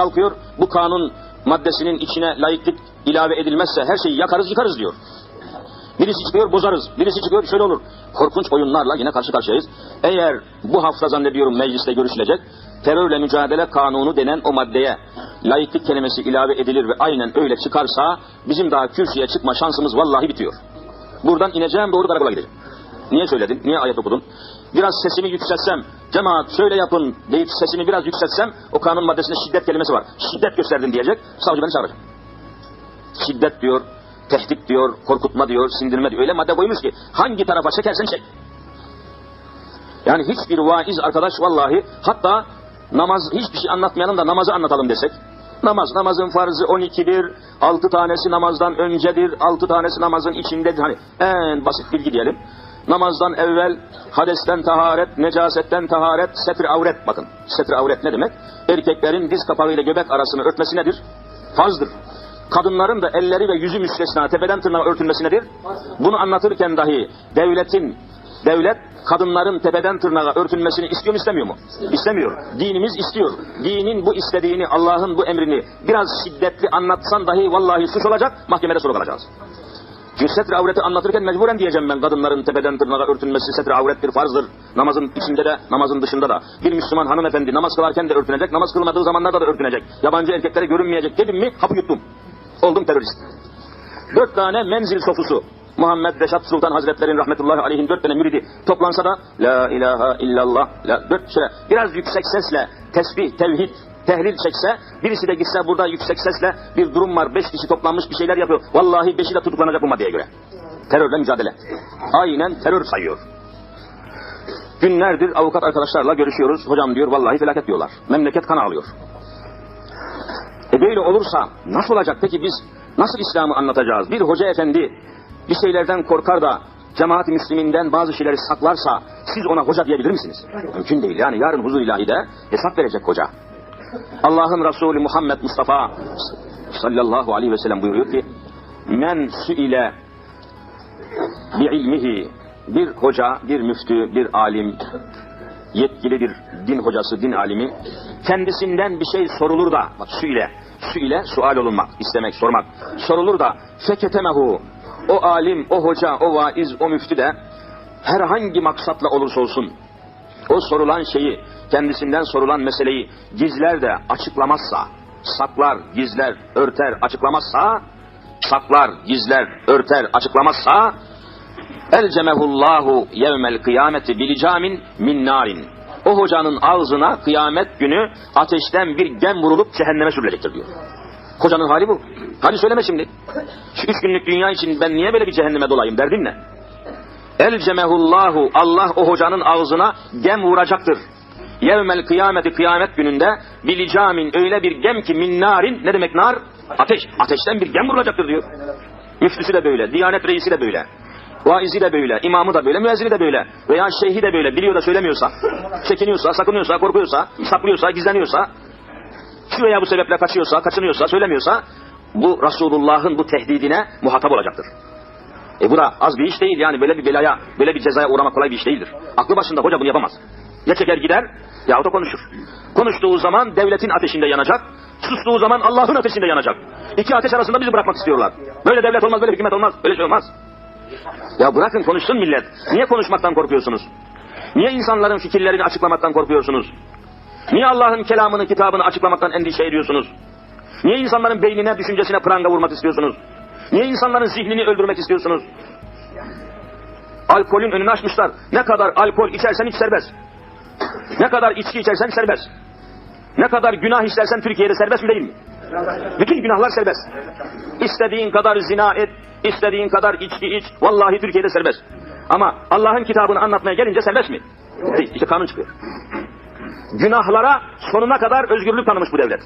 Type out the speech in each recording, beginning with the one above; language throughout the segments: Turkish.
kalkıyor. Bu kanun maddesinin içine layıklık ilave edilmezse her şeyi yakarız yıkarız diyor. Birisi çıkıyor bozarız. Birisi çıkıyor şöyle olur. Korkunç oyunlarla yine karşı karşıyayız. Eğer bu hafta zannediyorum mecliste görüşülecek terörle mücadele kanunu denen o maddeye layıklık kelimesi ilave edilir ve aynen öyle çıkarsa bizim daha kürsüye çıkma şansımız vallahi bitiyor. Buradan ineceğim doğru karakola gideceğim. Niye söyledin? Niye ayet okudun? Biraz sesimi yükseltsem, cemaat şöyle yapın deyip sesimi biraz yükseltsem o kanun maddesinde şiddet kelimesi var. Şiddet gösterdin diyecek, savcı beni çağıracak. Şiddet diyor, tehdit diyor, korkutma diyor, sindirme diyor. Öyle madde koymuş ki hangi tarafa çekersen çek. Yani hiçbir vaiz arkadaş vallahi hatta namaz hiçbir şey anlatmayalım da namazı anlatalım desek. Namaz, namazın farzı 12'dir, 6 tanesi namazdan öncedir, 6 tanesi namazın içindedir. Hani en basit bilgi diyelim. Namazdan evvel hadesten taharet, necasetten taharet, setir avret bakın. Setir avret ne demek? Erkeklerin diz kapağıyla göbek arasını örtmesi nedir? Farzdır. Kadınların da elleri ve yüzü müstesna tepeden tırnağa örtülmesi nedir? Bunu anlatırken dahi devletin Devlet kadınların tepeden tırnağa örtülmesini istiyor mu istemiyor mu? İstemiyor. Dinimiz istiyor. Dinin bu istediğini, Allah'ın bu emrini biraz şiddetli anlatsan dahi vallahi suç olacak, mahkemede sorgu alacağız. Çünkü setre avreti anlatırken mecburen diyeceğim ben kadınların tepeden tırnağa örtülmesi setre avrettir, farzdır. Namazın içinde de, namazın dışında da. Bir Müslüman hanımefendi namaz kılarken de örtünecek, namaz kılmadığı zamanlarda da örtünecek. Yabancı erkeklere görünmeyecek dedim mi hapı yuttum. Oldum terörist. Dört tane menzil sofusu. Muhammed Reşat Sultan Hazretleri'nin rahmetullahi aleyhin dört tane müridi toplansa da La ilahe illallah la, dört şöyle biraz yüksek sesle tesbih, tevhid, tehlil çekse birisi de gitse burada yüksek sesle bir durum var beş kişi toplanmış bir şeyler yapıyor. Vallahi beşi de tutuklanacak bu maddeye göre. Terörle mücadele. Aynen terör sayıyor. Günlerdir avukat arkadaşlarla görüşüyoruz. Hocam diyor vallahi felaket diyorlar. Memleket kan ağlıyor. E böyle olursa nasıl olacak peki biz nasıl İslam'ı anlatacağız? Bir hoca efendi bir şeylerden korkar da cemaat-i müsliminden bazı şeyleri saklarsa siz ona hoca diyebilir misiniz? Mümkün değil. Yani yarın huzur ilahide hesap verecek hoca. Allah'ın Resulü Muhammed Mustafa sallallahu aleyhi ve sellem buyuruyor ki men ile bi ilmihi bir hoca, bir müftü, bir alim, yetkili bir din hocası, din alimi kendisinden bir şey sorulur da bak su ile, su ile sual olunmak, istemek, sormak sorulur da feketemehu o alim, o hoca, o vaiz, o müftü de herhangi maksatla olursa olsun o sorulan şeyi, kendisinden sorulan meseleyi gizler de açıklamazsa, saklar, gizler, örter, açıklamazsa, saklar, gizler, örter, açıklamazsa, elcemehullahu yevmel kıyameti bilicamin min narin. O hocanın ağzına kıyamet günü ateşten bir gem vurulup cehenneme sürülecektir diyor. Kocanın hali bu. Hadi söyleme şimdi. Şu üç günlük dünya için ben niye böyle bir cehenneme dolayım derdin ne? El cemehullahu Allah o hocanın ağzına gem vuracaktır. Yevmel kıyameti kıyamet gününde bilicamin öyle bir gem ki min narin ne demek nar? Ateş. Ateşten bir gem vurulacaktır diyor. Müftüsü de böyle, diyanet reisi de böyle. Vaizi de böyle, imamı da böyle, müezzini de böyle. Veya şeyhi de böyle, biliyor da söylemiyorsa, çekiniyorsa, sakınıyorsa, korkuyorsa, saklıyorsa, gizleniyorsa, şu veya bu sebeple kaçıyorsa, kaçınıyorsa, söylemiyorsa bu Resulullah'ın bu tehdidine muhatap olacaktır. E bu da az bir iş değil yani böyle bir belaya, böyle bir cezaya uğramak kolay bir iş değildir. Aklı başında hoca bunu yapamaz. Ya çeker gider ya da konuşur. Konuştuğu zaman devletin ateşinde yanacak, sustuğu zaman Allah'ın ateşinde yanacak. İki ateş arasında bizi bırakmak istiyorlar. Böyle devlet olmaz, böyle hükümet olmaz, böyle şey olmaz. Ya bırakın konuşsun millet. Niye konuşmaktan korkuyorsunuz? Niye insanların fikirlerini açıklamaktan korkuyorsunuz? Niye Allah'ın kelamını, kitabını açıklamaktan endişe ediyorsunuz? Niye insanların beynine, düşüncesine pranga vurmak istiyorsunuz? Niye insanların zihnini öldürmek istiyorsunuz? Alkolün önünü açmışlar. Ne kadar alkol içersen iç serbest. Ne kadar içki içersen serbest. Ne kadar günah işlersen Türkiye'de serbest mi değil mi? Bütün günahlar serbest. İstediğin kadar zina et, istediğin kadar içki iç. Vallahi Türkiye'de serbest. Ama Allah'ın kitabını anlatmaya gelince serbest mi? Değil. İşte kanun çıkıyor. Günahlara sonuna kadar özgürlük tanımış bu devlet.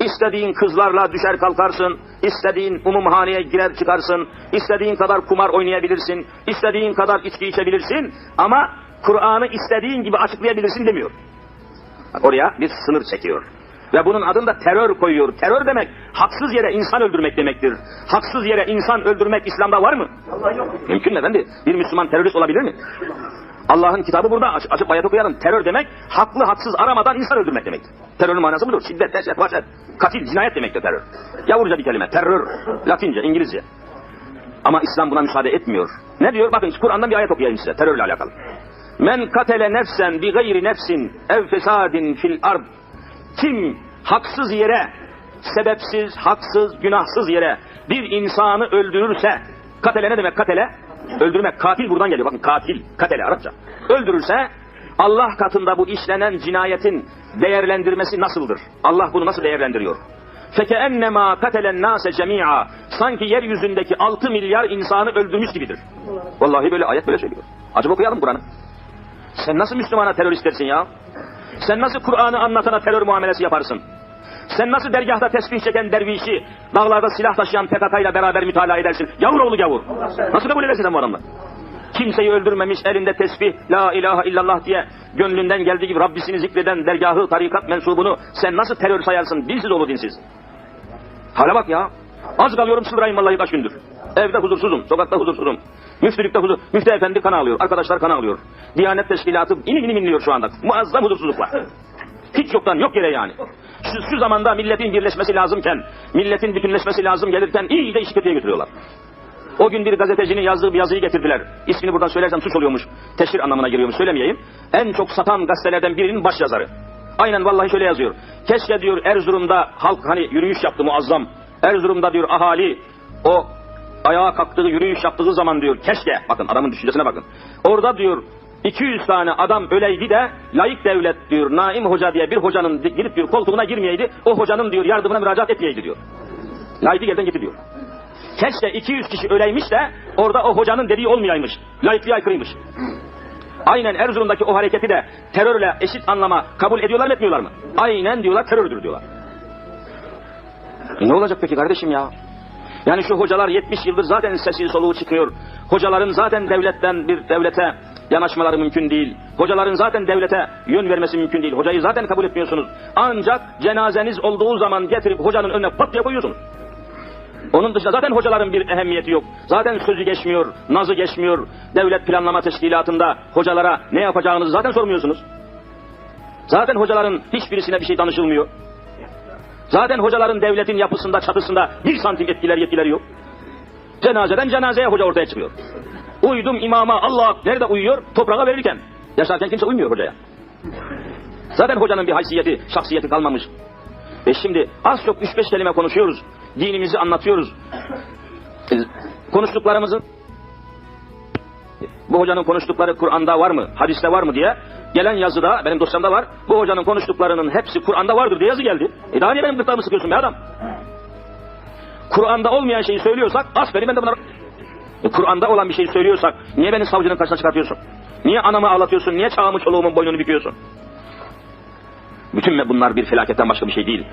İstediğin kızlarla düşer kalkarsın, istediğin umumhaneye girer çıkarsın, istediğin kadar kumar oynayabilirsin, istediğin kadar içki içebilirsin ama Kur'an'ı istediğin gibi açıklayabilirsin demiyor. Oraya bir sınır çekiyor. Ve bunun adını da terör koyuyor. Terör demek haksız yere insan öldürmek demektir. Haksız yere insan öldürmek İslam'da var mı? Mümkün efendi. Bir Müslüman terörist olabilir mi? Allah'ın kitabı burada aç, açıp ayet okuyalım. Terör demek haklı haksız aramadan insan öldürmek demektir. Terörün manası budur. Şiddet, dehşet, vahşet, katil, cinayet demektir terör. Yavurca bir kelime. Terör. Latince, İngilizce. Ama İslam buna müsaade etmiyor. Ne diyor? Bakın Kur'an'dan bir ayet okuyayım size terörle alakalı. Men katele nefsen bi gayri nefsin ev fesadin fil ard. Kim haksız yere, sebepsiz, haksız, günahsız yere bir insanı öldürürse, katele ne demek katele? Öldürmek, katil buradan geliyor. Bakın katil, katele Arapça. Öldürürse Allah katında bu işlenen cinayetin değerlendirmesi nasıldır? Allah bunu nasıl değerlendiriyor? فَكَأَنَّمَا قَتَلَ النَّاسَ جَمِيعًا Sanki yeryüzündeki 6 milyar insanı öldürmüş gibidir. Vallahi böyle ayet böyle söylüyor. Acaba okuyalım Kur'an'ı. Sen nasıl Müslümana terörist dersin ya? Sen nasıl Kur'an'ı anlatana terör muamelesi yaparsın? Sen nasıl dergahta tesbih çeken dervişi, dağlarda silah taşıyan PKK ile beraber mütalaa edersin? Yavur oğlu gavur. Nasıl kabul edersin sen bu adamla? Kimseyi öldürmemiş, elinde tesbih, la ilahe illallah diye gönlünden geldiği gibi Rabbisini zikreden dergahı, tarikat mensubunu sen nasıl terör sayarsın? Dinsiz oğlu dinsiz. Hala bak ya. Az kalıyorum sıldırayım vallahi kaç gündür. Evde huzursuzum, sokakta huzursuzum. Müftülükte huzur, müftü efendi kan alıyor, arkadaşlar kan alıyor. Diyanet teşkilatı inim inim inliyor şu anda. Muazzam huzursuzluk var. Hiç yoktan yok yere yani. Şu, şu zamanda milletin birleşmesi lazımken, milletin bütünleşmesi lazım gelirken iyi de işi kötüye götürüyorlar. O gün bir gazetecinin yazdığı bir yazıyı getirdiler. İsmini buradan söylersem suç oluyormuş. Teşhir anlamına giriyormuş söylemeyeyim. En çok satan gazetelerden birinin baş yazarı. Aynen vallahi şöyle yazıyor. Keşke diyor Erzurum'da halk hani yürüyüş yaptı muazzam. Erzurum'da diyor ahali o ayağa kalktığı yürüyüş yaptığı zaman diyor keşke bakın adamın düşüncesine bakın. Orada diyor 200 tane adam öleydi de layık devlet diyor Naim Hoca diye bir hocanın girip diyor koltuğuna girmeyeydi. O hocanın diyor yardımına müracaat etmeyeydi diyor. Layıkı yerden gitti diyor. Keşke 200 kişi öleymiş de orada o hocanın dediği olmayaymış. Layıklığa aykırıymış. Aynen Erzurum'daki o hareketi de terörle eşit anlama kabul ediyorlar mı etmiyorlar mı? Aynen diyorlar terördür diyorlar. E ne olacak peki kardeşim ya? Yani şu hocalar 70 yıldır zaten sesi soluğu çıkıyor. Hocaların zaten devletten bir devlete yanaşmaları mümkün değil. Hocaların zaten devlete yön vermesi mümkün değil. Hocayı zaten kabul etmiyorsunuz. Ancak cenazeniz olduğu zaman getirip hocanın önüne pat diye koyuyorsunuz. Onun dışında zaten hocaların bir ehemmiyeti yok. Zaten sözü geçmiyor, nazı geçmiyor. Devlet planlama teşkilatında hocalara ne yapacağınızı zaten sormuyorsunuz. Zaten hocaların hiçbirisine bir şey danışılmıyor. Zaten hocaların devletin yapısında, çatısında bir santim etkiler yetkileri yok. Cenazeden cenazeye hoca ortaya çıkıyor. Uydum imama Allah nerede uyuyor? Toprağa verirken. Yaşarken kimse uymuyor hocaya. Zaten hocanın bir haysiyeti, şahsiyeti kalmamış. Ve şimdi az çok 3-5 kelime konuşuyoruz. Dinimizi anlatıyoruz. E, Konuştuklarımızın bu hocanın konuştukları Kur'an'da var mı, hadiste var mı diye gelen yazıda, benim dosyamda var, bu hocanın konuştuklarının hepsi Kur'an'da vardır diye yazı geldi. E daha niye benim gırtlağımı sıkıyorsun be adam? Kur'an'da olmayan şeyi söylüyorsak, aferin ben de buna... E, Kur'an'da olan bir şeyi söylüyorsak, niye beni savcının karşısına çıkartıyorsun? Niye anamı ağlatıyorsun, niye çağımı çoluğumun boynunu büküyorsun? Bütün bunlar bir felaketten başka bir şey değil.